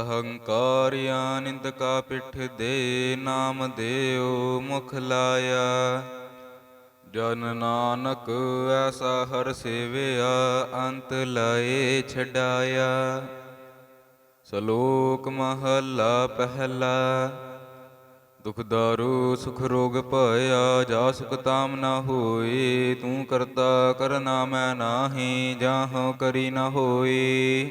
ਅਹੰਕਾਰਿਆ ਨਿੰਦਕਾ ਪਿੱਠ ਦੇ ਨਾਮ ਦੇਉ, ਮੁਖ ਲਾਇਆ। ਜਨ ਨਾਨਕ ਐਸਾ ਹਰ ਸੇਵਿਆ, ਅੰਤ ਲਾਏ ਛਡਾਇਆ। ਸ਼ਲੋਕ ਮਹੱਲਾ ਪਹਿਲਾ, ਦੁਖ ਦਾਰੂ, ਸੁਖ ਰੋਗ ਭਇਆ ਜਾ ਸੁਖ ਤਾਮ ਨਾ ਹੋਏ, ਤੂੰ ਕਰਤਾ ਕਰਨਾ ਮੈਂ ਨਾਹੀ, ਜਾਹੋ ਕਰੀ ਨਾ ਹੋਏ।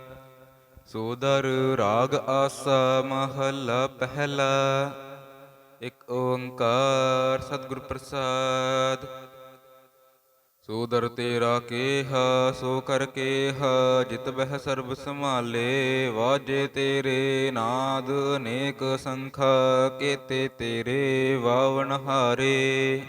ਸੋਦਰ ਰਾਗ ਆਸਾ ਮਹੱਲਾ ਪਹਿਲਾ, ਇੱਕ ਓੰਕਾਰ ਸਤਿਗੁਰ ਪ੍ਰਸਾਦ। ਸੋਦਰ ਤੇਰਾ ਕੇਹਾ, ਸੋ ਕਰ ਕੇਹਾ, ਜਿਤ ਬਹਿ ਸਰਬ ਸੰਭਾਲੇ, ਵਾਜੇ ਤੇਰੇ ਨਾਦ ਅਨੇਕ ਸੰਖਾ, ਕੇਤੇ ਤੇਰੇ ਵਾਵਣ ਹਾਰੇ।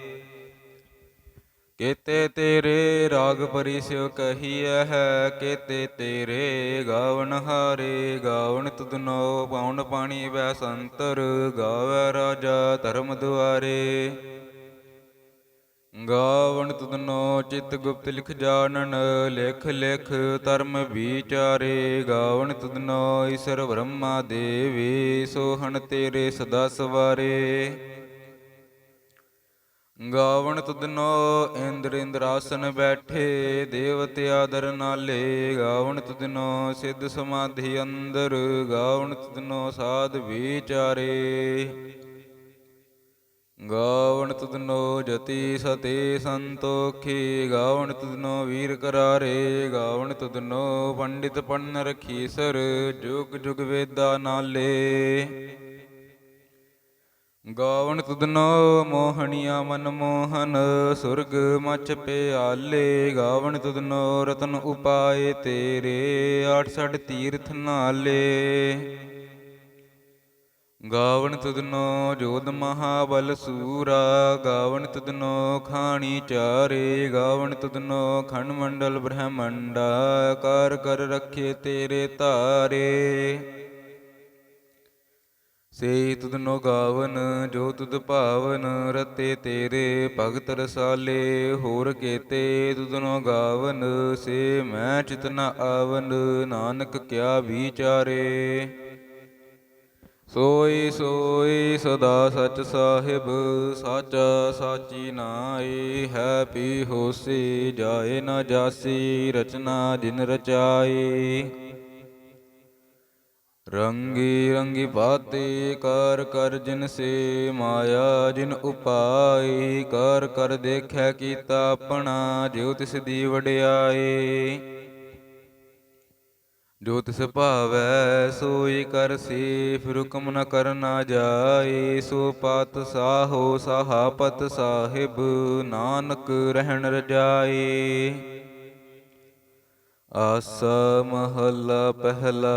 ਕੇਤੇ ਤੇਰੇ ਰਾਗ ਪਰਿਸ਼ਿਉ ਕਹੀਐ ਹੈ, ਕੇਤੇ ਤੇਰੇ ਗਾਵਨ ਹਾਰੇ ਗਾਵਨ ਤੁਧਨੋ ਪਾਉਣ ਪਾਣੀ ਵੈ ਸੰਤਰ ਗਾਵੈ ਰਾਜਾ ਧਰਮ ਦੁਆਰੇ। ਗਾਵਣ ਤੁਧਨੋ ਚਿਤ ਗੁਪਤ ਲਿਖ ਜਾਣਨ, ਲਿਖ ਲਿਖ ਧਰਮ ਵਿਚਾਰੇ। ਗਾਵਨ ਤੁਧਨੋ ਈਸ਼ਰ ਬ੍ਰਹਮਾ ਦੇਵੀ ਸੋਹਣ ਤੇਰੇ ਸਦਾ ਸਵਾਰੇ। ਗਾਵਣ ਤੁਧਨੋ ਇੰਦਰ ਇੰਦਰਾਸਨ ਬੈਠੇ, ਦੇਵਤੇ ਆਦਰ ਨਾਲੇ। ਗਾਵਣ ਤੁਧਨੋ ਸਿੱਧ ਸਮਾਧੀ ਅੰਦਰ, ਗਾਵਣ ਤੁਧਨੋ ਸਾਧ ਵਿਚਾਰੇ। ਗਾਵਣ ਤੁਧਨੋ ਜਤੀ ਸਤੇ ਸੰਤੋਖੀ, ਗਾਵਣ ਤੁਧਨੋ ਵੀਰ ਕਰਾਰੇ। ਗਾਵਣ ਤੁਧਨੋ ਪੰਡਿਤ ਪੰਨ ਰਖੀਸਰ ਜੁਗ ਜੁਗ ਵੇਦਾ ਨਾਲੇ। ਗਾਵਣ ਤੁਧਨੋ ਮੋਹਣੀਆ ਮਨ ਮੋਹਨ, ਸੁਰਗ ਮਚ ਪਿਆਲੇ ਗਾਵਣ ਤੁਧਨੋ ਰਤਨ ਉਪਾਏ ਤੇਰੇ 68 ਤੀਰਥ ਨਾਲੇ। ਗਾਵਣ ਤੁਧਨੋ ਜੋਧ ਮਹਾਬਲ ਸੂਰਾ, ਗਾਵਣ ਤੁਧਨੋ ਖਾਣੀ ਚਾਰੇ, ਗਾਵਣ ਤੁਧਨੋ ਖੰਡ ਮੰਡਲ ਬ੍ਰਹਮੰਡਾ, ਕਰ ਕਰ ਰੱਖੇ ਤੇਰੇ ਤਾਰੇ। ਸੇ ਤੁਧਨੋ ਗਾਵਨ, ਜੋ ਤੁਧ ਭਾਵਨ, ਰਤੇ ਤੇਰੇ ਭਗਤ ਰਸਾਲੇ। ਹੋਰ ਕੇਤੇ ਤੁਧਨੋ ਗਾਵਨ, ਸੇ ਮੈਂ ਚਿਤ ਨ ਆਵਨ, ਨਾਨਕ ਕਿਆ ਵਿਚਾਰੇ। ਸੋਈ ਸੋਈ ਸਦਾ ਸਚ ਸਾਹਿਬ, ਸਾਚਾ ਸਾਚੀ ਨਾਈ ਹੈ ਪੀ ਹੋਸੀ, ਜਾਏ ਨ ਜਾਸੀ, ਰਚਨਾ ਜਿਨ ਰਚਾਈ। ਰੰਗੀ ਰੰਗੀ ਬਾਤੇ ਕਰ ਕਰ ਜਿਨ ਸੇ ਮਾਇਆ, ਜਿਨ ਉਪਾਈ ਕਰ ਕਰ ਦੇਖੈ ਕੀਤਾ ਆਪਣਾ, ਜਿਉ ਤਿਸ ਦੀ ਵਡਿਆਈ। ਜੋ ਤਿਸ ਭਾਵੈ, ਸੋਈ ਕਰ ਸੀ ਫਿਰ ਹੁਕਮ ਨ ਕਰਨਾ ਜਾਏ ਸੋ ਪਤ ਸਾਹੋ ਸਹਾਪਤ ਸਾਹਿਬ, ਨਾਨਕ ਰਹਿਣ ਰਜਾਈ। ਆਸਾ ਮਹੱਲਾ ਪਹਿਲਾ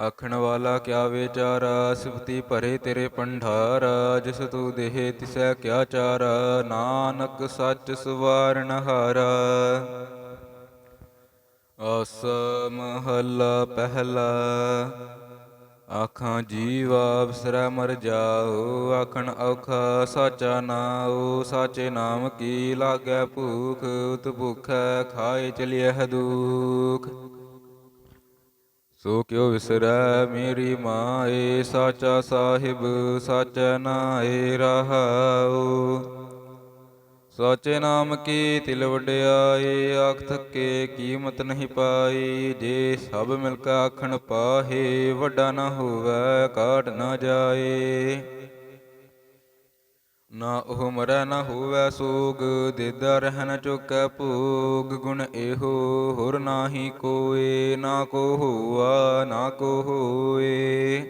ਆਖਣ ਵਾਲਾ ਕਿਆ ਵਿਚਾਰਾ, ਸਿਫਤੀ ਭਰੇ ਤੇਰੇ ਪੰਡਾਰਾ ਜਿਸ ਤੂੰ ਦੇਹ ਤਿਸੈ ਕਿਆ ਚਾਰਾ, ਨਾਨਕ ਸੱਚ ਸਵਾਰਨ ਹਾਰਾ। ਆਸ ਮਹੱਲਾ ਪਹਿਲਾ, ਆਖਾਂ ਜੀਵਾ ਵਿਸਰੈ ਮਰ ਜਾਓ, ਆਖਣ ਔਖਾ ਸਾਚਾ ਨਾਉ, ਸਾਚੇ ਨਾਮ ਕੀ ਲਾਗੈ ਭੂਖ ਉਤ ਭੁਖੈ ਖਾਏ ਚਲਿਐ ਦੁਖ ਸੋ ਕਿਉ ਵਿਸਰੈ ਮੇਰੀ ਮਾਏ, ਸਾਚਾ ਸਾਹਿਬ, ਸਾਚਾ ਨਾਏ ਰਹਾਉ। ਸਾਚੇ ਨਾਮ ਕੀ ਤਿਲ ਵਡਿਆਏ, ਆਖ ਥਕੇ ਕੀਮਤ ਨਹੀਂ ਪਾਈ। ਜੇ ਸਭ ਮਿਲ ਕੇ ਆਖਣ ਪਾਹੇ, ਵੱਡਾ ਨਾ ਹੋਵੇ ਕਾਟ ਨਾ ਜਾਏ। ਨਾ ਉਹ ਮਰੈ ਨਾ ਹੋਵੈ ਸੋਗ ਦੇਦਾ ਰਹਿ ਨ ਚੁਕੈ ਭੋਗ। ਗੁਣ ਇਹੋ ਹੋਰ ਨਾਹੀ ਕੋਏ, ਨਾ ਕੋ ਹੋਆ, ਨਾ ਕੋ ਹੋਏ।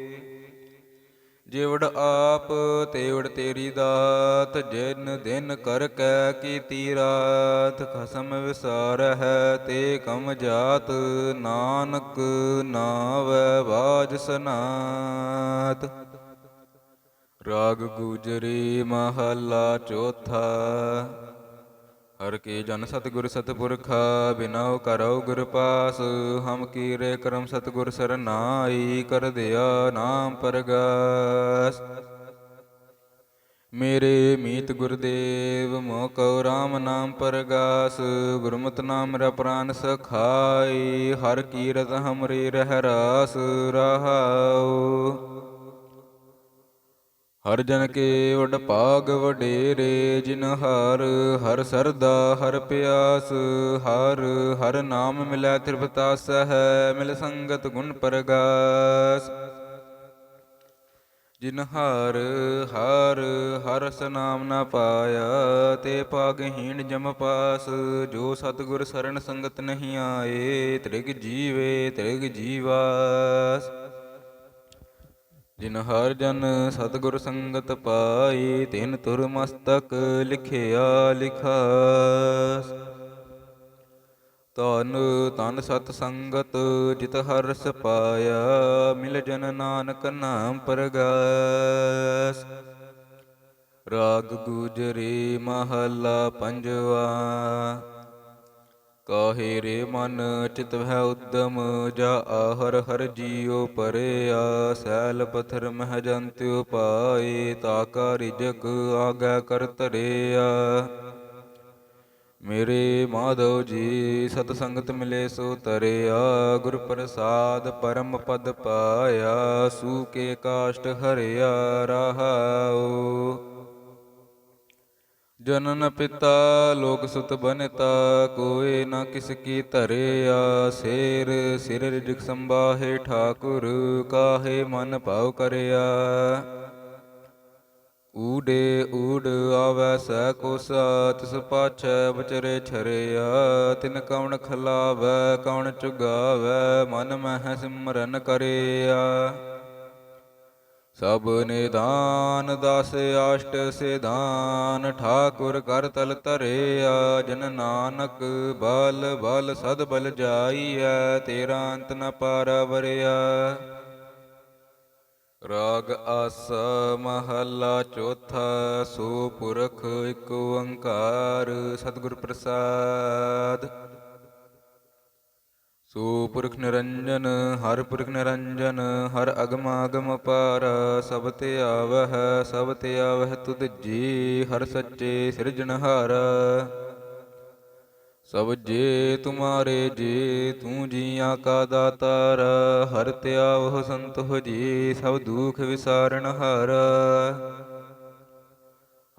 ਜਿਵੜ ਆਪ ਤੇਵੜ ਤੇਰੀ ਦਾਤ, ਜਿਨ ਦਿਨ ਕਰ ਕੈ ਕੀਤੀ ਰਾਤ, ਖਸਮ ਵਿਸਾਰ ਹੈ ਤੇ ਕਮ ਜਾਤ। ਨਾਨਕ ਨਾਵੈ ਬਾਜ ਸਨਾਤ। ਰਾਗ ਗੁਜਰੀ ਮਹੱਲਾ ਚੌਥਾ। ਹਰ ਕੀ ਜਨ ਸਤਿਗੁਰ ਸਤਿਪੁਰਖਾ, ਬਿਨਉ ਕਰਉ ਗੁਰ ਪਾਸ, ਹਮ ਕੀਰੇ ਕਰਮ ਸਤਿਗੁਰ ਸਰਨਾਈ, ਕਰ ਦਿਆ ਨਾਮ ਪਰਗਾਸ। ਮੇਰੇ ਮੀਤ ਗੁਰਦੇਵ ਮੋ ਕਉ ਰਾਮ ਨਾਮ ਪਰਗਾਸ, ਗੁਰਮਤਿ ਨਾਮ ਰ ਪ੍ਰਾਨ ਸਖਾਈ, ਹਰ ਕੀਰਤ ਹਮਰੀ ਰਹਿ ਰਾਸ ਰਹਾਉ। ਹਰ ਜਨ ਕੇ ਵਡ ਪਾਗ ਵਡੇਰੇ, ਜਿਨ ਹਰ ਹਰ ਸਰਦਾ, ਹਰ ਪਿਆਸ, ਹਰ ਹਰ ਨਾਮ ਮਿਲੈ ਤ੍ਰਿਪਤਾ ਹੈ, ਮਿਲ ਸੰਗਤ ਗੁਣ ਪਰਗਾਸ। ਜਿਨ ਹਰ ਹਰ ਹਰਸ ਨਾਮ ਨਾ ਪਾਇਆ, ਤੇ ਪਾਗਹੀਣ ਜਮ ਪਾਸ, ਜੋ ਸਤਿਗੁਰ ਸਰਣ ਸੰਗਤ ਨਹੀਂ ਆਏ, ਤ੍ਰਿਗ ਜੀਵੇ, ਤ੍ਰਿਗ ਜੀਵਾਸ। ਜਿਨ ਹਰ ਜਨ ਸਤਿਗੁਰ ਸੰਗਤ ਪਾਈ, ਤਿਨ ਤੁਰ ਮਸਤਕ ਲਿਖਿਆ ਲਿਖਾਸ। ਤਨ ਤਨ ਸਤ ਸੰਗਤ ਜਿਤ ਹਰਸ ਪਾਇਆ, ਮਿਲ ਜਨ ਨਾਨਕ ਨਾਮ ਪਰਗਾਸ। ਰਾਗ ਗੁਜਰੀ ਮਹੱਲਾ ਪੰਜਵਾ। ਕਾਹੇ ਰੇ ਮਨ ਚਿਤ ਹੈ ਉਦਮ, ਜਾ ਆਹਰ ਹਰ ਜੀਉ ਪਰਿਆ ਸੈਲ ਪਥਰ ਮਹ ਜੰਤਿਉ ਪਾਏ ਤਾਕਾ ਰਿਜਕ ਆਗੈ ਕਰ ਧਰਿਆ। ਮੇਰੇ ਮਾਧਵ ਜੀ, ਸਤ ਸੰਗਤ ਮਿਲੇ ਸੋ ਤਰਿਆ, ਗੁਰ ਪ੍ਰਸਾਦ ਪਰਮ ਪਦ ਪਾਇਆ, ਸੂ ਕੇ ਕਾਸ਼ਟ ਹਰਿਆ ਰਹਾਉ। ਜਨਨ ਪਿਤਾ ਲੋਕ ਸੁਤ ਬਨਤਾ, ਕੋਏ ਨਾ ਕਿਸ ਕੀ ਧਰਿਆ ਸੇਰ, ਸਿਰ ਰਿਜਕ ਸੰਬਾਹੇ ਠਾਕੁਰ, ਕਾਹੇ ਮਨ ਭਾਉ ਕਰਿਆ। ਊਡੇ ਊੜ ਆਵੈ ਸਹਿ ਕੋਸਾ, ਤਿਸ ਪਾਛੈ ਬਚਰੇ ਛਰਿਆ। ਤਿਨ ਕੌਣ ਖਲਾਵੈ ਕੌਣ ਚੁਗਾਵੈ, ਮਨ ਮਹਿ ਸਿਮਰਨ ਕਰਿਆ। ਸਭ ਨਿਦਾਨ ਦਸ ਅਸ਼ਟ ਸਿਧਾਨ, ਠਾਕੁਰ ਕਰ ਤਲ ਧਰਿਆ, ਜਨ ਨਾਨਕ ਬਲ ਬਲ ਸਦ ਬਲ ਜਾਈਐ, ਤੇਰਾ ਅੰਤ ਨ ਪਾਰਾ ਵਰਿਆ ਰਾਗ ਆਸ ਮਹੱਲਾ ਚੌਥਾ, ਸੋ ਪੁਰਖ ਇਕ ਓੰਕਾਰ, ਸਤਿਗੁਰ ਪ੍ਰਸਾਦ। ਸੋ ਪੁਰਖ ਨਿਰੰਜਨ ਹਰ ਪੁਰਖ ਨਿਰੰਜਨ, ਹਰ ਅਗਮ ਅਗਮ ਪਾਰ, ਸਭ ਤੇ ਆਵਹਿ, ਸਭ ਤੇ ਆਵਹਿ ਤੁਧ ਜੀ, ਹਰ ਸੱਚੇ ਸਿਰਜਣਹਾਰ ਸਭ ਜੇ ਤੁਮਾਰੇ ਜੇ, ਤੂੰ ਜੀਆਂ ਕਾ ਦਾਤਾਰ, ਹਰ ਧਿਆਵ ਸੰਤ ਹੋ ਜੀ, ਸਭ ਦੁਖ ਵਿਸਾਰਨ ਹਾਰ।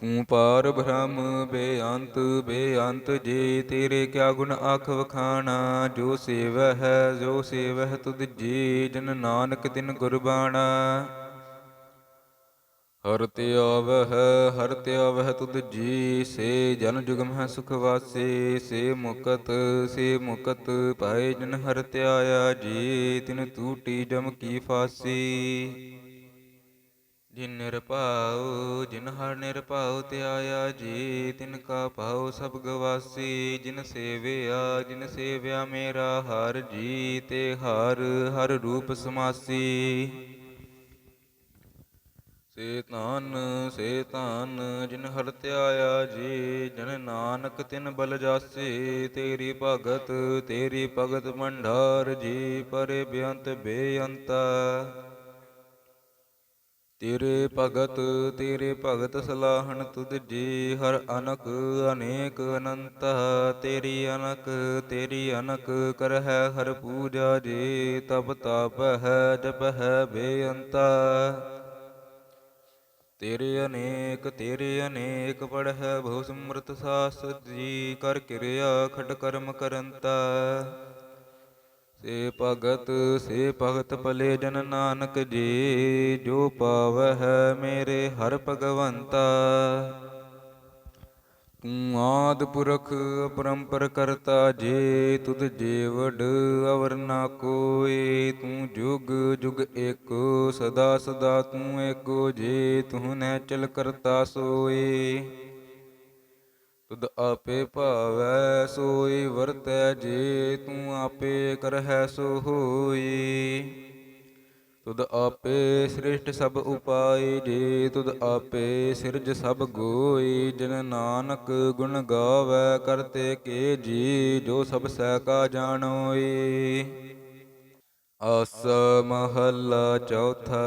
ਤੂੰ ਪਾਰ ਬ੍ਰਹਮ ਬੇਅੰਤ ਬੇਅੰਤ ਜੇ ਤੇਰੇ ਕਿਆ ਗੁਣ ਆਖ ਵਖਾਣਾ, ਜੋ ਸੇਵ ਹੈ, ਜੋ ਸੇਵ ਤੁਧ ਜੀ, ਜਨ ਨਾਨਕ ਤਿਨ ਗੁਰਬਾਣਾ। ਹਰ ਤੇ ਆਵਹਿ, ਹਰ ਤੇ ਤੁਧ ਜੀ, ਸੇ ਜਨ ਜੁਗਮ ਹੈ ਸੁਖ ਵਾਸੇ, ਸੇ ਮੁਕਤ ਸੇ ਮੁਕਤ ਪਾਏ ਜਨ ਹਰ ਤੇ ਆਇਆ ਜੀ ਤਿਨ ਟੂਟੀ ਜਮ ਕੀ ਫਾਸੀ। ਜਿਨ ਨਿਰਭਉ, ਜਿਨ ਹਰ ਨਿਰਭਉ ਤੇ ਜੀ, ਤਿਨ ਕਾ ਭਾਉ ਸਭ ਗਵਾਸੀ, ਜਿਨ ਸੇਵਿਆ ਜਿਨ ਸੇਵਿਆ ਮੇਰਾ ਹਰ ਜੀ, ਤੇ ਹਰ ਹਰ ਰੂਪ ਸਮਾਸੀ। ਸੇ ਧਨ ਸੇ ਧਨ, ਜਿਨ ਹਰ ਧਿਆਇਆ ਜੀ, ਜਨ ਨਾਨਕ ਤਿਨ ਬਲ ਜਾਸੇ, ਤੇਰੀ ਭਗਤ ਤੇਰੀ ਭਗਤ ਭੰਡਾਰ ਜੀ, ਪਰੇ ਬੇਅੰਤ ਬੇਅੰਤਾ। ਤੇਰੇ ਭਗਤ ਤੇਰੇ ਭਗਤ ਸਲਾਹਣ ਤੁਧ ਜੀ, ਹਰ ਅਨਕ ਅਨੇਕ ਅਨੰਤ, ਤੇਰੀ ਅਨਕ ਤੇਰੀ ਅਨਕ ਕਰਹਿ ਹਰ ਪੂਜਾ ਜੀ ਤਪ ਤਪ ਹੈ, ਜਪ ਹੈ ਬੇਅੰਤ। ਤੇਰੇ ਅਨੇਕ ਤੇਰੇ ਅਨੇਕ ਪੜਹਿ ਬਹੁ ਸਮਰਥ ਸਾਸਤ ਜੀ, ਕਰ ਕਿਰਿਆ ਖਟ ਕਰਮ ਕਰੰਤਾ। ਸੇ ਭਗਤ ਸੇ ਭਗਤ ਭਲੇ ਜਨ ਨਾਨਕ ਜੀ, ਜੋ ਪਾਵਹਿ ਮੇਰੇ ਹਰ ਭਗਵੰਤਾ। ਤੂੰ ਆਦ ਪੁਰਖ, ਅਪਰੰਪਰ ਕਰਤਾ ਜੇ, ਤੁਧ ਜੀਵੜ ਅਵਰ ਨਾ ਕੋਈ ਤੂੰ ਜੁਗ ਜੁਗ ਏਕੋ, ਸਦਾ ਸਦਾ ਤੂੰ ਏਕੋ ਜੇ, ਤੂੰ ਨੈ ਚਲ ਕਰਤਾ ਸੋਏ। ਤੁਧ ਆਪੇ ਭਾਵੈ, ਸੋਈ ਵਰਤੈ ਜੇ ਤੂੰ ਆਪੇ ਕਰਹਿ ਸੋ ਹੋਈ। ਤੁਧ ਆਪੇ ਸ੍ਰਿਸ਼ਟ ਸਭ ਉਪਾਈ, ਜੇ ਤੁਧ ਆਪੇ ਸਿਰਜ ਸਭ ਗੋਈ। ਜਿਨ ਨਾਨਕ ਗੁਣ ਗਾਵੈ ਕਰਤੇ ਕੇ ਜੀ, ਜੋ ਸਭ ਸਹਿ ਕਾ ਜਾਣੋਈ। ਆਸ ਮਹੱਲਾ ਚੌਥਾ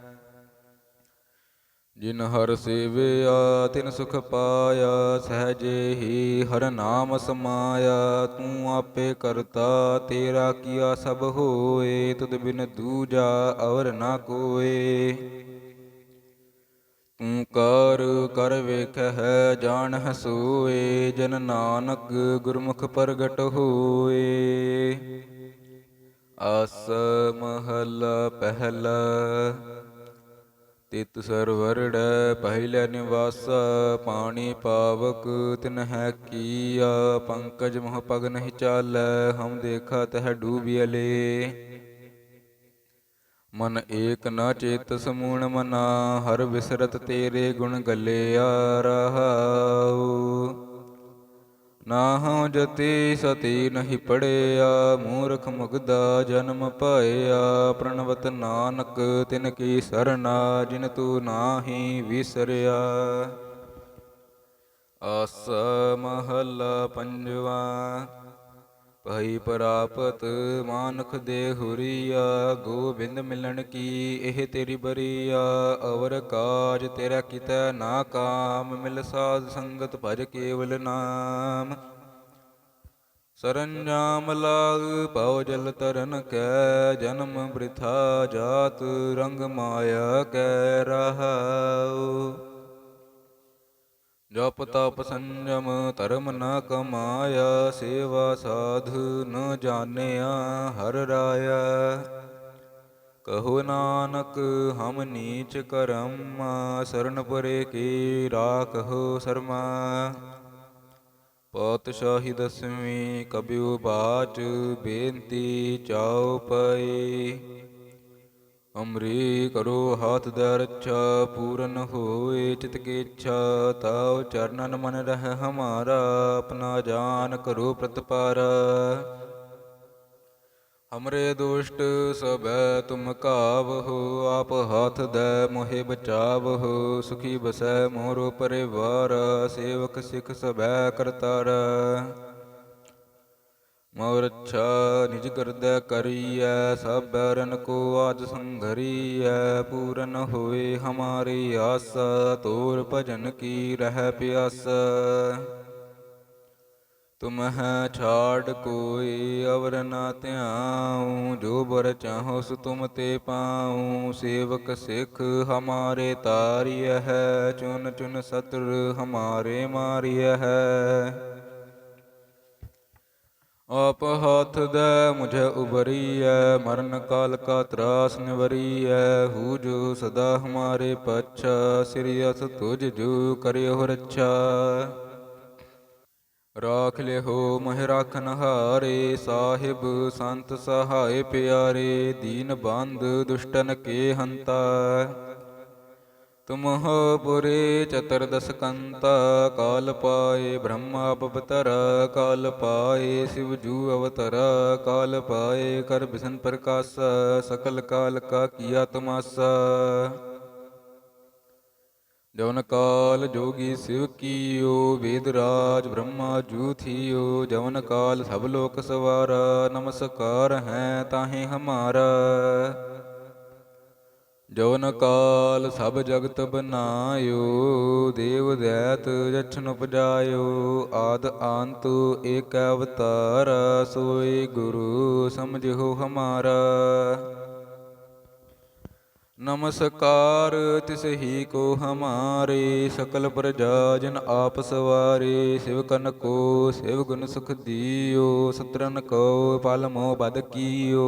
ਜਿਨ ਹਰ ਸੇਵਿਆ, ਤਿਨ ਸੁਖ ਪਾਇਆ, ਸਹਜੇ ਹੀ ਹਰ ਨਾਮ ਸਮਾਇਆ। ਤੂੰ ਆਪੇ ਕਰਤਾ, ਤੇਰਾ ਕੀਆ ਸਭ ਹੋਏ, ਤੁਧ ਬਿਨ ਦੂਜਾ ਅਵਰ ਨਾ ਕੋਏ। ਤੂੰ ਕਰ ਕਰ ਵੇਖਹਿ, ਜਾਣਹਿ ਸੋਏ, ਜਨ ਨਾਨਕ ਗੁਰਮੁਖ ਪ੍ਰਗਟ ਹੋਏ। ਆਸ ਮਹਲ ਪਹਿਲਾ। ਤਿਤ ਸਰਵਰੜੈ ਪਹਿਲੇ ਨਿਵਾਸ, ਪਾਣੀ ਪਾਵਕ, ਤਿਨ ਹੈ ਕੀਆ, ਪੰਕਜ ਮੋਹ ਪਗ ਨਹੀਂ ਚਾਲੈ, ਹਮ ਦੇਖਾ ਤਹ ਡੂਬਿਅਲੇ ਮਨ ਏਕ ਨ ਚੇਤ ਸਮੂਣ ਮਨਾ, ਹਰ ਵਿਸਰਤ ਤੇਰੇ ਗੁਣ ਗੱਲਿਆ ਰਹਾਉ। ਨਾਹਉ ਜਤੀ ਸਤੀ ਨਹੀਂ ਪੜਿਆ, ਮੂਰਖ ਮੁਗਦਾ ਜਨਮ ਪਾਇਆ ਪ੍ਰਣਵਤ ਨਾਨਕ ਤਿਨ ਕੀ ਸਰਨਾ, ਜਿਨ ਤੂੰ ਨਾਹੀ ਵਿਸਰਿਆ। ਆਸ ਮਹੱਲਾ ਪੰਜਵਾ। ਭਈ ਪ੍ਰਾਪਤ ਮਾਨਖ ਦੇ ਹੁਰੀਆ, ਗੋਬਿੰਦ ਮਿਲਣ ਕੀ ਇਹ ਤੇਰੀ ਬਰੀਆ? ਅਵਰ ਕਾਜ ਤੇਰਾ ਕਿਤੈ ਨਾ ਕਾਮ, ਮਿਲ ਸਾਧ ਸੰਗਤ ਭਜ ਕੇਵਲ ਨਾਮ। ਸਰੰਜਾਮ ਲਾਗ, ਪਉ ਜਲ ਤਰਨ ਕੈ, ਜਨਮ ਬ੍ਰਿਥਾ ਜਾਤ ਰੰਗ ਮਾਇਆ ਕੈ ਰਹਾਉ। ਜਪ ਤਪ ਸੰਜਮ ਧਰਮ ਨ ਕਮਾਇਆ ਸੇਵਾ ਸਾਧ ਨ ਜਾਣਿਆ ਹਰ ਰਾਇਆ ਕਹੋ ਨਾਨਕ, ਹਮ ਨੀਚ ਕਰਮ, ਸਰਨ ਪਰੇ ਕੀ ਰਾਖਹੁ ਸਰਮਾ। ਪਾਤਸ਼ਾਹੀ ਦਸਵੀਂ ਕਬਿਉ ਬਾਚ, ਬੇਨਤੀ ਚਾਉ ਪਈ। ਅਮਰੀ ਕਰੋ ਹਾਥ ਦਾ ਰੱਛਾ, ਪੂਰਨ ਹੋਏ ਚਿਤ ਕੀ ਇੱਛਾ। ਤਾਉ ਚਰਨਨ ਮਨ ਰਹਿ ਹਮਾਰਾ, ਆਪਣਾ ਜਾਨ ਕਰੋ ਪ੍ਰਤਪਾਰ। ਹਮਰੇ ਦੁਸ਼ਟ ਸਭੈ ਤੁਮ ਕਾਵਹੁ ਆਪ ਹਾਥ ਦੇ ਮੋਹਿ ਬਚਾਵਹੁ। ਸੁਖੀ ਬਸੈ ਮੋਰੋ ਪਰਿਵਾਰ, ਸੇਵਕ ਸਿਖ ਸਭੈ ਕਰਤਾਰ। ਮੋਰ ਅੱਛਾ ਨਿਜ ਕਰਦਾ ਕਰੀਐ, ਸਭ ਰਨ ਕੋ ਆਜ ਸੰਘਰੀਐ, ਪੂਰਨ ਹੋਏ ਹਮਾਰੀ ਆਸ, ਤੋਰ ਭਜਨ ਕੀ ਰਹਿ ਪਿਆਸ। ਤੁਮ ਹੈ ਛਾੜ ਕੋਈ ਅਵਰ ਨਾ ਧਿਆਉ, ਜੋ ਬਰ ਚਾਹੋ ਸੋ ਤੁਮ ਤੇ ਪਾਉ, ਸੇਵਕ ਸਿਖ ਹਮਾਰੇ ਤਾਰਿਯ ਹੈ, ਚੁਨ ਚੁਨ ਸਤਰ ਹਮਾਰੇ ਮਾਰਿਯ ਹੈ। ਆਪ ਹੱਥ ਦੇ ਮੁਝੇ ਉਬਰੀਐ ਮਰਨ ਕਾਲ ਕਾ ਤਰਾਸ ਨਿਵਰੀਐ ਹੂ ਜੋ ਸਦਾ ਹਮਾਰੇ ਪਛ, ਸ੍ਰੀ ਅਸ ਤੁਜ ਜੋ ਕਰਿਓ ਰੱਛਾ। ਰਾਖ ਲਿਓ ਮਹਿ ਰਾਖਨ ਹਾਰੇ ਸਾਹਿਬ ਸੰਤ ਸਹਾਏ ਪਿਆਰੇ, ਦੀਨ ਬੰਦ ਦੁਸ਼ਟਨ ਕੇ ਹੰਤਾ। ਤੁਮ ਹੋ ਪੁਰੇ ਚਤੁਰਦਸ ਕੰਤਾ ਕਾਲ ਪਾਏ ਬ੍ਰਹਮਾ ਪਵਤਰ, ਕਾਲ ਪਾਏ ਸਿਵ ਜੂ ਅਵਤਰ, ਕਾਲ ਪਾਏ ਕਰ ਬਿਸ਼ਨ ਪ੍ਰਕਾਸ਼, ਸਕਲ ਕਾਲ ਕਾ ਕੀਆ ਤਮਾਸਾ। ਜਵਨ ਕਾਲ ਜੋਗੀ ਸਿਵ ਕੀਓ, ਵੇਦ ਰਾਜ ਬ੍ਰਹਮਾ ਜੂ ਥੀਓ, ਜਵਨ ਕਾਲ ਸਭ ਲੋਕ ਸਵਾਰਾ, ਨਮਸਕਾਰ ਹੈ ਤਾਹੇ ਹਮਾਰਾ। ਜਵਨ ਕਾਲ ਸਭ ਜਗਤ ਬਨਾਇਓ, ਦੇਵ ਦੈਤ ਜਛਨ ਉਪਜਾਇਓ, ਆਦ ਅੰਤ ਏਕ ਅਵਤਾਰ ਸੋਈ ਗੁਰੂ ਸਮਝਿਓ ਹਮਾਰਾ। ਨਮਸਕਾਰ ਤਿਸ ਹੀ ਕੋ ਹਮਾਰੇ, ਸਕਲ ਪ੍ਰਜਾ ਜਨ ਆਪ ਸਵਾਰੇ, ਸਿਵ ਕਨ ਕੋ ਸਿਵ ਗੁਣ ਸੁਖ ਦਿਓ, ਸਤਰਨ ਕੋ ਪਲ ਮੋ ਬਦ ਕੀਓ।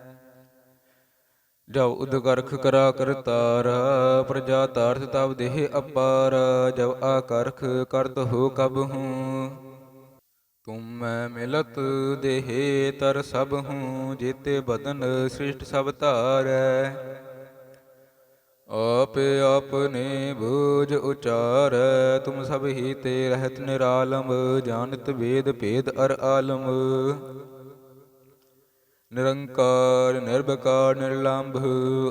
ਜਬ ਉਦਗਰਖ ਕਰਾ ਕਰਤਾਰ ਪ੍ਰਜਾ ਤਾਰਥ ਤਬ ਦੇਹ ਅਪਾਰ, ਜਬ ਆਕਰਖ ਕਰਤ ਹੋ ਕਬ ਹੂੰ। ਤੁਮ ਮੈਂ ਮਿਲਤ ਦੇਹ ਤਰ ਸਭ ਹੂੰ, ਜੀਤੇ ਬਦਨ ਸ੍ਰਿਸ਼ਟ ਸਭ ਧਾਰੈ। ਆਪ ਆਪਨੇ ਬੂਝ ਉਚਾਰ, ਤੁਮ ਸਭ ਹੀ ਤੇ ਰਹਿਤ ਨਿਰਾਲਮ, ਜਾਣਤ ਵੇਦ ਭੇਦ ਅਰ ਆਲਮ। ਨਿਰੰਕਾਰ, ਨਿਰਭਕਾਰ, ਨਿਰਲੰਭ,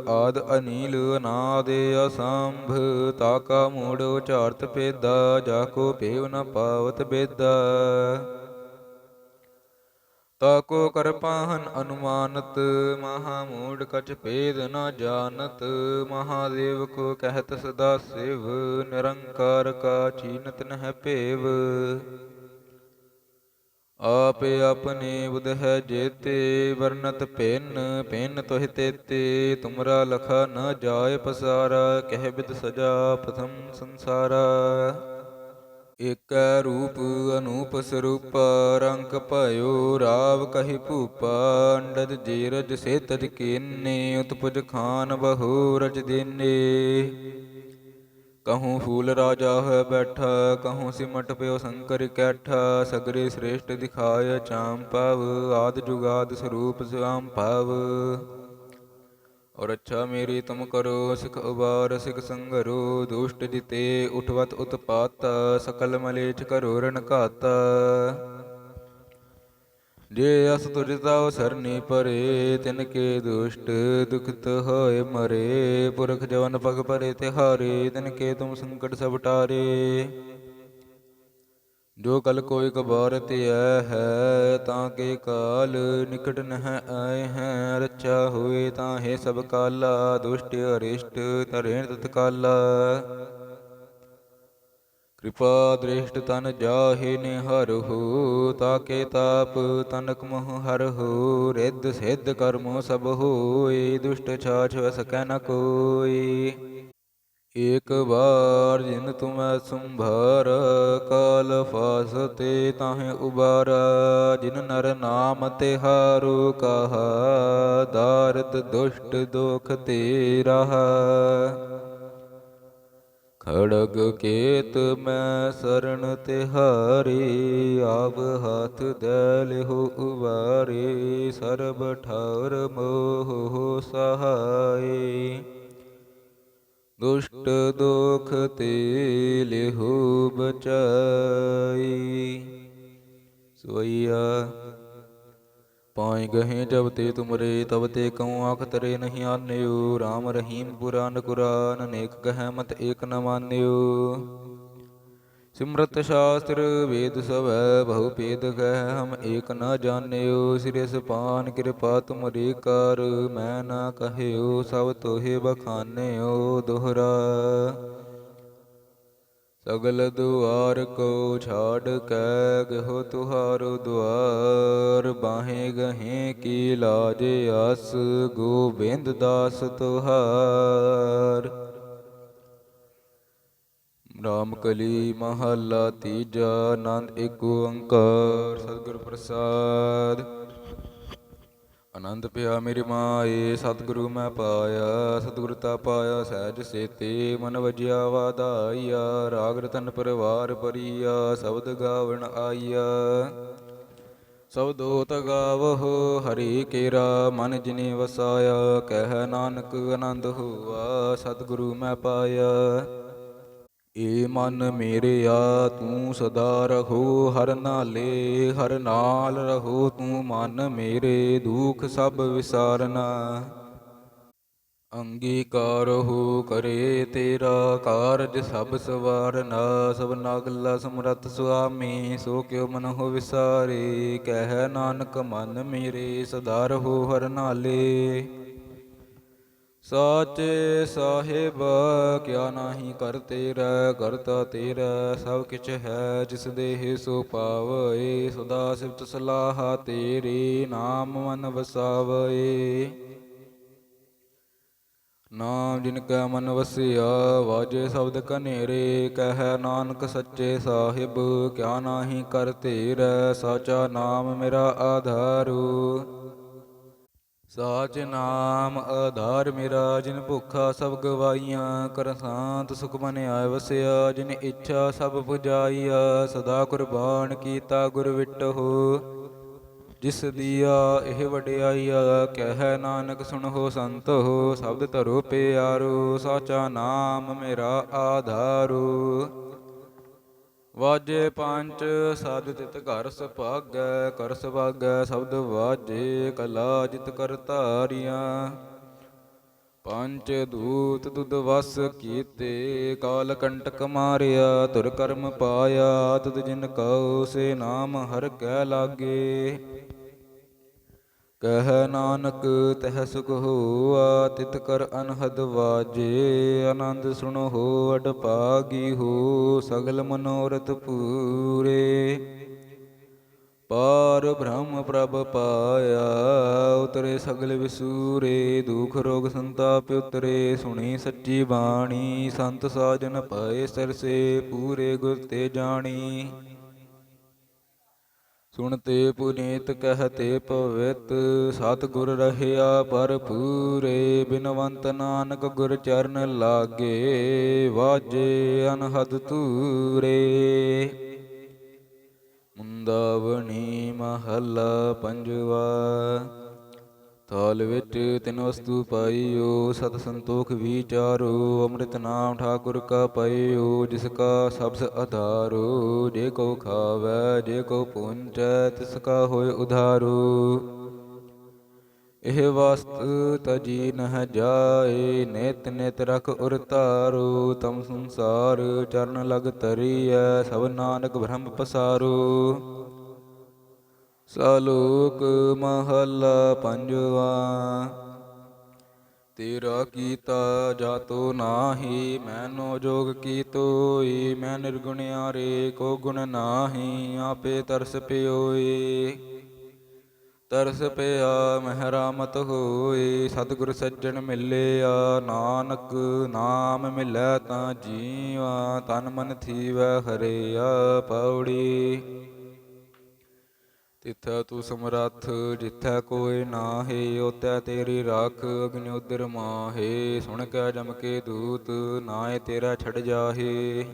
ਆਦ ਅਨੀਲ, ਅਨਾਦ ਅਸੰਭ, ਤਾਕਾ ਮੂੜ, ਉਚਾਰਤ ਪੇਦਾ ਜਾ ਕੋ ਪੇਵ ਨ ਪਾਵਤ ਬੇਦਾ ਤਾਕੋ ਕਰ ਪਾਹਨ ਅਨੁਮਾਨਤ, ਮਹਾ ਮੂੜ ਕਛ ਭੇਦ ਨ ਜਾਣਤ ਮਹਾਦੇਵ ਕੋ ਕਹਿਤ ਸਦਾ ਸਿਵ, ਨਿਰੰਕਾਰ ਕਾ ਚੀਨਤ ਨਹਿ ਭੇਵ। ਆਪ ਆਪਣੇ ਬੁਧ ਹੈ ਜੇਤੇ, ਵਰਨਤ ਭਿੰਨ ਭਿੰਨ ਤੋਹਿ ਤੇਤੇ, ਤੁਮਰਾ ਲਖਾ ਨ ਜਾਏ ਪਸਾਰਾ, ਕਹਿ ਬਿਦ ਸਜਾ ਪ੍ਰਥਮ ਸੰਸਾਰਾ। ਏਕੈ ਰੂਪ ਅਨੂਪ ਸਰੂਪ, ਰੰਗ ਭਇਓ ਰਾਵ ਕਹੀ ਭੂਪਾ ਅੰਡਦ ਜੀਰਜ ਸੇ ਤਜ ਕੀਨੇ, ਉਤਪੁਜ ਖਾਨ ਬਹੁ ਰਜ ਦੇਨੇ। ਕਹੂੰ ਫੂਲ ਰਾਜਾ ਹੈ ਬੈਠਾ, ਕਹੂੰ ਸਿਮਟ ਪਿਓ ਸ਼ੰਕਰ ਕੈਠਾ, ਸਗਰੇ ਸ੍ਰੇਸ਼ਟ ਦਿਖਾਇ ਚਾਮ ਪਵ, ਆਦ ਜੁਗਾਦ ਸਰੂਪ ਸਿਆਮ ਭਵ ਔਰ ਅੱਛਾ ਮੇਰੀ ਤੁਮ ਕਰੋ, ਸਿਖ ਉਬਾਰ, ਸਿਖ ਸੰਗਰੋ, ਦੁਸ਼ਟ ਜਿਤੇ ਉਠਵਤ ਉਤਪਾਤ, ਸਕਲ ਮਲੇਛ ਕਰੋ ਰਣ ਘਾਤ ਜੇ ਅਸ ਤੁਜ ਤਾਉ ਸਰਨੀ ਪਰੇ, ਤਿਨ ਕੇ ਦੁਸ਼ਟ ਦੁਖਤ ਹੋਏ ਮਰੇ। ਪੁਰਖ ਜਵਨ ਪਗ ਪਰੇ ਤਿਹਾਰੇ, ਤਿਨ ਕੇ ਤੁਮ ਸੰਕਟ ਸਭ ਟਾਰੇ। ਜੋ ਕਲ ਕੋਈ ਕਬਾਰ ਤੇ ਆਇ ਹੈ, ਤਾਂ ਕੇ ਕਾਲ ਨਿਕਟ ਨਹ ਆਏ ਹੈ। ਰੱਛਾ ਹੋਏ ਤਾਂ ਹੈ ਸਭ ਕਾਲਾ, ਦੁਸ਼ਟ ਅਰਿਸ਼ਟ ਤਰੇਣ ਤਤਕਾਲਾ। ਕਿਰਪਾ ਦ੍ਰਿਸ਼ਟ ਤਨ ਜਾਹੇ ਨਿਹਰਹੁ ਤਾਕੇ ਤਾਪ ਤਨਕ ਮੋਹ ਹਰਹੁ ਰਿੱਧ ਸਿੱਧ ਕਰਮੋ ਸਭ ਹੋਏ, ਦੁਸ਼ਟ ਛਾਛ ਸਕੈ ਨ ਕੋਈ ਏਕ ਵਾਰ ਜਿਨ ਤੁਮੈ ਸੰਭਾਰ, ਕਾਲ ਫਾਸਤੇ ਤਾਹੇ ਉਬਾਰ, ਜਿਨ ਨਰ ਨਾਮ ਤੇ ਹਾਰੂ ਕਹਾ, ਦਾਰਤ ਦੁਸ਼ਟ ਦੁਖ ਤੇ ਰਹਾ ਖੜਗ ਕੇਤ ਮੈਂ ਸਰਣ ਤਿਹਾਰੀ, ਆਵ ਹੱਥ ਦੈਲ ਲਿਹੁ ਉਵਾਰੇ ਸਰਬ ਠਾਰ ਮੋਹ ਸਹਾਈ ਦੁਸ਼ਟ ਦੁਖ ਤੇ ਲਿਹੁ ਬਚਾਈ, ਸੋਈਆ ਪਾਏ ਗਹੇ ਜਬ ਤੇ ਤੁਮਰੇ ਤਬ ਤੇ ਕਉ ਆਖ ਤਰੇ ਨਹੀਂ ਆਨਿਓ। RAM ਰਹੀਮ ਪੁਰਾਨ ਕੁਰਾਨ ਅਨੇਕ ਕਹੈ ਮਤ ਏਕ ਨ ਮਾਨਿਓ। ਸਿਮਰਤ ਸ਼ਾਸਤਰ ਵੇਦ ਸਭ ਹੈ ਬਹੁ ਭੇਦ ਕਹਿ ਹਮ ਏਕ ਨ ਜਾਣਿਓ। ਸਿਰਿ ਸਪਾਨ ਕਿਰਪਾ ਤੁਮਰੀ ਕਰ, ਮੈਂ ਨਾ ਕਹਿਓ, ਸਭ ਤੋਹੇ ਬਖਾਨਿਓ ਦੁਹਰਾ। ਸਗਲ ਦੁਆਰ ਕੋ ਛਾੜ ਕੈ ਗਹੋ ਤੁਹਾਰੋ ਦੁਆਰ, ਬਾਹੇ ਗਹੇ ਕੀ ਲਾਜ ਆਸ, ਗੋਬਿੰਦ ਦਾਸ ਤੁਹਾਰ। ਰਾਮ ਕਲੀ ਮਹੱਲਾ ਤੀਜਾ, ਆਨੰਦ ਏਕ ਓੰਕਾਰ ਸਤਿਗੁਰ ਪ੍ਰਸਾਦ। ਆਨੰਦ ਪਿਆ ਮੇਰੀ ਮਾਏ, ਸਤਿਗੁਰੂ ਮੈਂ ਪਾਇਆ, ਸਤਿਗੁਰ ਤਾ ਪਾਇਆ, ਸਹਿਜ ਸੇਤੇ ਮਨ ਵਜਿਆ ਵਾਧਾਈਆ ਰਾਗ ਰਤਨ ਪਰਿਵਾਰ ਪਰੀਆ ਸ਼ਬਦ ਗਾਵਣ ਆਈਆ ਸਬਦੋਤ ਗਾਵਹੁ, ਹਰੀ ਕੇਰਾ, ਮਨ ਜਿਨੇ ਵਸਾਇਆ, ਕਹਿ ਨਾਨਕ ਆਨੰਦ ਹੋਆ, ਸਤਿਗੁਰੂ ਮੈਂ ਪਾਇਆ। ਏ ਮਨ ਮੇਰੇ ਆ ਤੂੰ ਸਦਾ ਰਹੋ ਹਰ ਨਾਲੇ, ਹਰ ਨਾਲ ਰਹੋ ਤੂੰ ਮਨ ਮੇਰੇ, ਦੁਖ ਸਭ ਵਿਸਾਰਨਾ। ਅੰਗੀਕਾਰ ਹੋ ਕਰੇ ਤੇਰਾ ਕਾਰਜ ਸਭ ਸਵਾਰਨਾ, ਸਭ ਨਾਗਲਾ ਸਮਰਤ ਸੁਆਮੀ, ਸੋ ਕਿਉ ਮਨ ਹੋ ਵਿਸਾਰੇ, ਕਹਿ ਨਾਨਕ ਮਨ ਮੇਰੇ, ਸਦਾ ਰਹੋ ਹਰ ਨਾਲੇ। ਸਾਚੇ ਸਾਹਿਬ, ਕਿਆ ਨਾਹੀ ਕਰ ਤੇਰਾ, ਕਰਤਾ ਤੇਰਾ, ਸਭ ਕਿਛ ਹੈ ਜਿਸ ਦੇਹ ਸੋ ਪਾਵਏ ਸਦਾ ਸਿਫਤ ਸਲਾਹ ਤੇਰੀ ਨਾਮ ਮਨ ਵਸਾਵਏ ਨਾਮ ਜਿਨ ਕੈ ਮਨ ਵਸਿਆ, ਵਾਜੇ ਸ਼ਬਦ ਕਨੇਰੇ ਕਹਿ ਨਾਨਕ ਸੱਚੇ ਸਾਹਿਬ, ਕਿਆ ਨਾਹੀ ਕਰ ਤੇਰਾ, ਸਾਚਾ ਨਾਮ ਮੇਰਾ ਆਧਾਰੂ। ਸਾਚ ਨਾਮ ਆਧਾਰ ਮੇਰਾ, ਜਿਨ ਭੁੱਖਾ ਸਭ ਗਵਾਈਆਂ ਕਰ ਸ਼ਾਂਤ ਸੁਖ ਮਨ ਆਇ ਵਸਿਆ ਜਿਨ ਇੱਛਾ ਸਭ ਪੁਜਾਈਆ, ਸਦਾ ਕੁਰਬਾਨ ਕੀਤਾ ਗੁਰ ਵਿਟਹੁ। ਜਿਸ ਦੀਆ ਇਹ ਵਡਿਆਈਆ, ਕਹਿ ਨਾਨਕ ਸੁਣੋ ਸੰਤੋ ਸ਼ਬਦ ਧਰੋ ਪਿਆਰੋ, ਸਾਚਾ ਨਾਮ ਮੇਰਾ ਆਧਾਰੂ। ਵਾਜੇ ਪੰਜ ਸਾਧ ਤਿਤ ਘਰ ਸੁਭਾਗੈ ਕਰ ਸੁਭਾਗੈ, ਸ਼ਬਦ ਵਾਜੇ ਕਲਾ ਜਿਤ ਕਰ ਧਾਰੀਆਂ। ਪੰਜ ਦੂਤ ਦੁਦ ਵਸ ਕੀਤੇ, ਕਾਲ ਕੰਟਕ ਮਾਰਿਆ ਤੁਰ ਕਰਮ ਪਾਇਆ, ਤਦ ਜਿਨ ਕਉ ਸੇ ਨਾਮ ਹਰ ਕੈ ਲਾਗੇ। ਕਹਿ ਨਾਨਕ, ਤਹ ਸੁਖ ਹੋਆ, ਤਿਤ ਕਰ ਅਨਹਦ ਵਾਜੇ, ਆਨੰਦ ਸੁਣੋ ਹੋ, ਅਡ ਭਾਗੀ ਹੋ, ਸਗਲ ਮਨੋਰਥ ਪੂਰੇ। ਪਾਰ ਬ੍ਰਹਮ ਪ੍ਰਭ ਪਾਇਆ, ਉਤਰੇ ਸਗਲ ਵਿਸੂਰੇ, ਦੁਖ ਰੋਗ ਸੰਤਾਪ ਉਤਰੇ, ਸੁਣੀ ਸੱਚੀ ਬਾਣੀ, ਸੰਤ ਸਾਜਨ ਪਏ ਸਰਸੇ, ਪੂਰੇ ਗੁਰ ਤੇ ਜਾਣੀ। ਸੁਣਤੇ ਪੁਨੀਤ ਕਹਤੇ ਪਵਿੱਤ ਸਤ ਗੁਰ ਰਹਿਆ ਭਰਪੂਰੇ, ਬਿਨਵੰਤ ਨਾਨਕ ਗੁਰ ਚਰਨ ਲਾਗੇ, ਵਾਜੇ ਅਨਹਦ ਤੂਰੇ ਮੁੰਦਾਵਣੀ ਮਹੱਲਾ ਪੰਜਵਾ। ਥਾਲ ਵਿੱਚ ਤਿਨ ਵਸਤੂ ਪਾਈਓ, ਸਤ ਸੰਤੋਖ ਵਿਚਾਰੋ, ਅੰਮ੍ਰਿਤ ਨਾਮ ਠਾਕੁਰ ਕਾ ਪਾਈਓ, ਜਿਸ ਕਾ ਸਬਸ ਆਧਾਰੋ ਜੇ ਕੋ ਖਾਵੈ, ਜੇ ਕੋ ਪੁੰਚੈ, ਤਿਸ ਕਾ ਹੋਇ ਉਧਾਰੋ। ਇਹ ਵਸਤ ਤਜੀ ਨਹ ਜਾਏ, ਨਿਤ ਨਿਤ ਰਖ ਉਰ ਤਾਰੂ ਤਮ ਸੰਸਾਰ ਚਰਨ ਲਗ ਤਰੀਐ ਸਭ ਨਾਨਕ ਬ੍ਰਹਮ ਪਸਾਰੂ। ਸਲੋਕ ਮਹੱਲਾ ਪੰਜਵਾ। ਤੇਰਾ ਕੀਤਾ ਜਾਤੋ ਨਾਹੀ, ਮੈਨੋ ਜੋਗ ਕੀ ਤੋਈ ਮੈਂ ਨਿਰਗੁਣਿਆਰੇ ਕੋ ਗੁਣ ਨਾਹੀ, ਆਪੇ ਤਰਸ ਪਿਓਈ। ਤਰਸ ਪਿਆ, ਮਹਿਰਾਮਤ ਹੋਏ ਸਤਿਗੁਰ ਸੱਜਣ ਮਿਲਿਆ, ਨਾਨਕ ਨਾਮ ਮਿਲੈ ਤਾਂ ਜੀਵਾ, ਤਨ ਮਨ ਥੀਵੈ ਹਰਿਆ ਪੌੜੀ। ਤਿਥੈ ਤੂੰ ਸਮਰੱਥ, ਜਿਥੈ ਕੋਈ ਨਾਹੀ ਓਤੈ ਤੇਰੀ ਰਾਖ, ਅਗਨਿ ਉਦਰ ਮਾਹੇ। ਸੁਣ ਕੇ ਜਮ ਕੇ ਦੂਤ ਨਾਏ ਤੇਰਾ ਛੜ ਜਾਹੇ।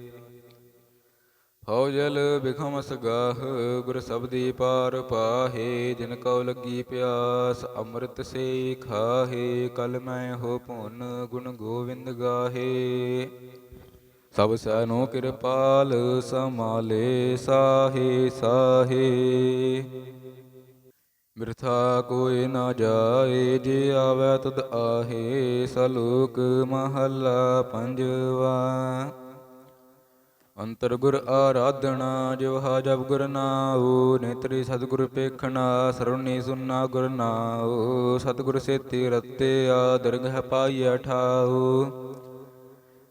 ਹਉ ਜਲ ਬਿਖਮ ਸਗਾਹ ਗੁਰ ਸਬਦੀ ਪਾਰ ਪਾਹੇ। ਜਿਨ ਕਉ ਲੱਗੀ ਪਿਆਸ, ਅੰਮ੍ਰਿਤ ਸੇ ਖਾਹੇ ਕਲ ਮੈਂ ਹੋ ਭੁਨ, ਗੁਣ ਗੋਵਿੰਦ ਗਾਹੇ। ਸਭ ਸੈਨੋ ਕਿਰਪਾਲ ਸਮਾਲੇ ਸਾਹੇ ਸਾਹੇ। ਬਿਰਥਾ ਕੋਈ ਨਾ ਜਾਏ, ਜੇ ਆਵੈ ਤਦ ਆਹੇ, ਸਲੋਕ ਮਹੱਲਾ ਪੰਜਵਾ। ਅੰਤਰ ਗੁਰ ਆਰਾਧਣਾ ਜਿਵਹਾ ਜਬ ਗੁਰ ਨਾਉ, ਨੇਤਰੀ ਸਤਿਗੁਰ ਪੇਖਣਾ ਸਰੁਣੀ ਸੁਨਾ ਗੁਰ ਨਾਉ। ਸਤਿਗੁਰ ਸੇਤੀ ਰਤਿਆ ਦਰਗਹ ਪਾਈਐ ਠਾਉ।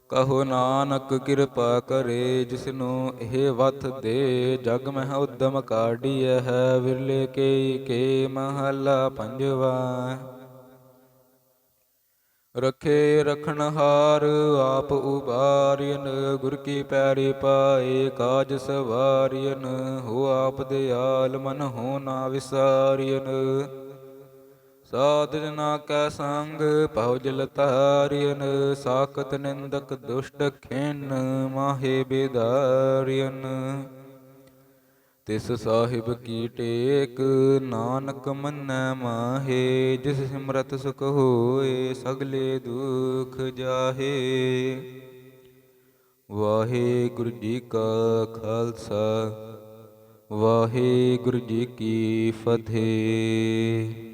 ਕਹੋ ਨਾਨਕ ਕਿਰਪਾ ਕਰੇ, ਜਿਸਨੂੰ ਇਹ ਵਤ ਦੇ। ਜਗ ਮਹਿ ਉਦਮ ਕਾਢੀਐ ਹੈ, ਵਿਰਲੇ ਕੇ ਕੇ ਮਹੱਲਾ ਪੰਜਵਾ। ਰਖੇ ਰਖਣਹਾਰ ਆਪ ਉਬਾਰਿਨ ਗੁਰ ਕੀ ਪੈਰੀ ਪਾਏ, ਕਾਜ ਸਵਾਰਿਨ ਹੋ ਆਪ ਦੇ ਆਲ ਮਨ, ਹੋ ਨਾ ਵਿਸਾਰਿਨ ਸਾਧਨ ਨਾ ਕੈ ਸੰਗ, ਭਉ ਜਲ ਤਾਰਿਨ ਸਾਖਤ ਨਿੰਦਕ ਦੁਸ਼ਟ ਖਿਨ, ਮਾਹੇ ਬਿਦਾਰਿਨ ਤਿਸ ਸਾਹਿਬ ਕੀ ਟੇਕ, ਨਾਨਕ ਮੰਨੈ ਮਾਹੇ, ਜਿਸ ਸਿਮਰਤ ਸੁਖ ਹੋਏ, ਸਗਲੇ ਦੁਖ ਜਾਹੇ। ਵਾਹਿਗੁਰੂ ਜੀ ਕਾ ਖਾਲਸਾ, ਵਾਹਿਗੁਰੂ ਜੀ ਕੀ ਫਤਿਹ।